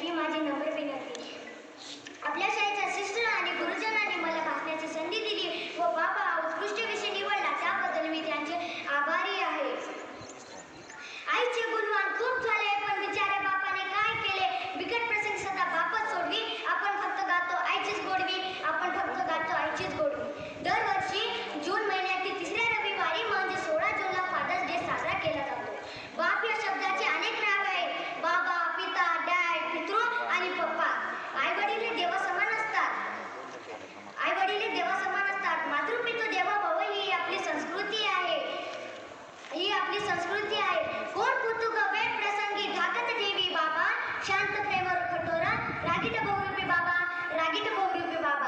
ही माझी नम्र विनंती. आपल्या शाळेच्या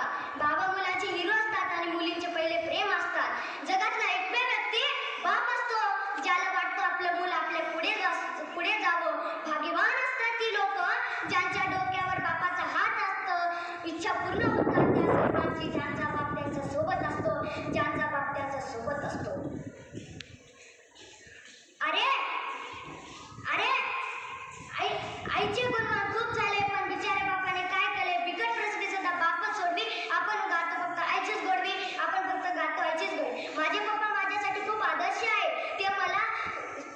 बाबा बाबा मुलाचे हिरो असतात आणि मुलींचे पहिले प्रेम असतात. जगातला एकमेव व्यक्ती बाप असतो ज्याला वाटतं आपलं मुल आपल्या पुढे जा- पुढे जावं. भाग्यवान असतात ती लोक ज्यांच्या डोक्यावर बापाचा हात असतं. इच्छा पूर्ण होतात त्या सर्वांची ज्यांचा बाप त्यांच्यासोबत असतो ज्यांचा बाप त्यांच्यासोबत असतो. अरे अरे आई आईचे गुणवान खूप झाले पण बिचाऱ्या बापाने काय केले बिकट प्रसंगी सुद्धा बापच सोडवी आपण गातो फक्त आईचीच गोडवी आपण फक्त गातो आईचीच गोडवी माझे पप्पा माझ्यासाठी खूप आदर्श आहे ते मला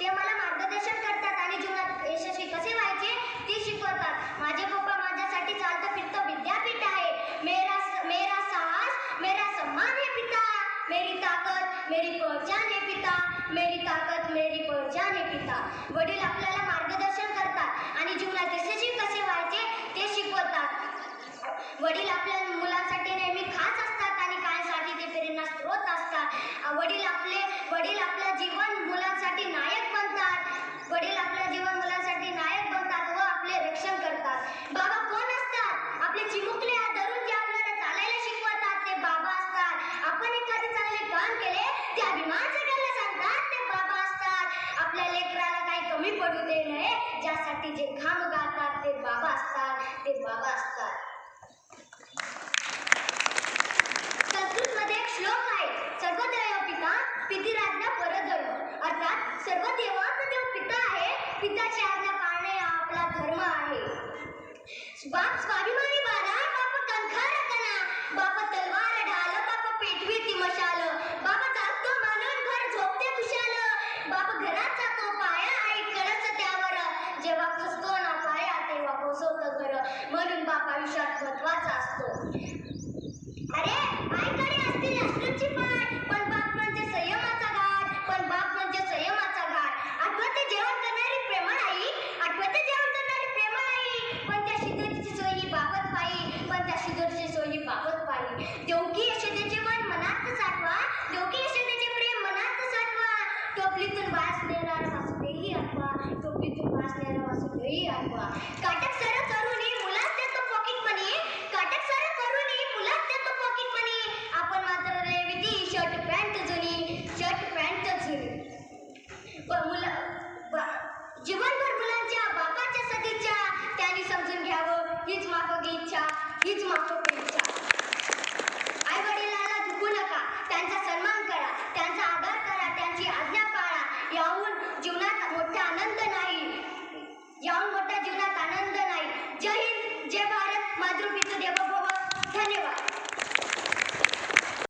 ते मला मार्गदर्शन करतात आणि जीवनात यशस्वी कसे व्हायचे ते शिकवतात माझे पप्पा माझ्यासाठी चालतं फिरतं विद्यापीठ आहे मेरा मेरा साहस मेरा सम्मान है पिता मेरी ताकद मेरी पहचान है पिता मेरी ताकद मेरी पहचान है पिता. वडील आपल्याला मार्गदर्शन करतात आणि जीवनात यशस्वी कसे व्हायचे ते शिकवतात. वडील आपल्या मुलांसाठी नेहमी खास असतात आणि कायसाठी ते प्रेरणा स्रोत असतात. वडील आपले वडील आपलं जीवन मुलांसाठी नायक बनतात. वडील आपलं जीवन मुलांसाठी नायक बनतात व आपले रक्षण करतात बाबा कोण असतात आपले चिमुकले हात धरून जे आपल्याला चालायला शिकवतात ते बाबा असतात आपण एखादे चांगले काम केले ते अभिमान सगळ्यांना सांगतात ते बाबा असतात आपल्या लेकराला काही कमी पडू दे नये ज्यासाठी जे घाम गातात ते बाबा असतात ते बाबा असतात संस्कृतमध्ये एक श्लोक आहे. सर्वदेव पिता पितिराज्ञा परधर्म. अर्थात सर्व देवांचा देव पिता आहे पिताची आज्ञा पाळणे हा आपला धर्म आहे. बाप स्वाभिमानी पोसवतं घर म्हणून बाप आयुष्यात महत्त्वाचा असतो. अरे आईकडे असतील अश्रूंची पाठ पण बाप म्हणजे संयमाचा घाट पण बाप म्हणजे संयमाचा घाट. आठवते जेवण करणारी प्रेमळ आई आठवते जेवण करणारी प्रेमळ आई पण त्या शिदोरीची सोयी ही बाबत पायी पण त्या शिदोरीची सोयी ही बाबत पायी. देवकी यशोदेचे मन मनात साठवा देवकी यशोदेचे प्रेम मनात साठवा. टोपलीतून वास देणार वासुदेही आठवा टोपलीतून वास देणार वासुदेही आठवा. व मुलं जीवनभर मुलांच्या बापाच्या सदिच्छा त्यांनी समजून घ्यावं. हीच माफोगी इच्छा हीच माफोगी इच्छा. आई वडिलांना झुकू नका. त्यांचा सन्मान करा. त्यांचा आदर करा. त्यांची आज्ञा पाळा. याहून जीवनात मोठा आनंद नाही. याहून मोठा जीवनात आनंद नाही. जय हिंद जय भारत. मातृपितृ देवभव धन्यवाद.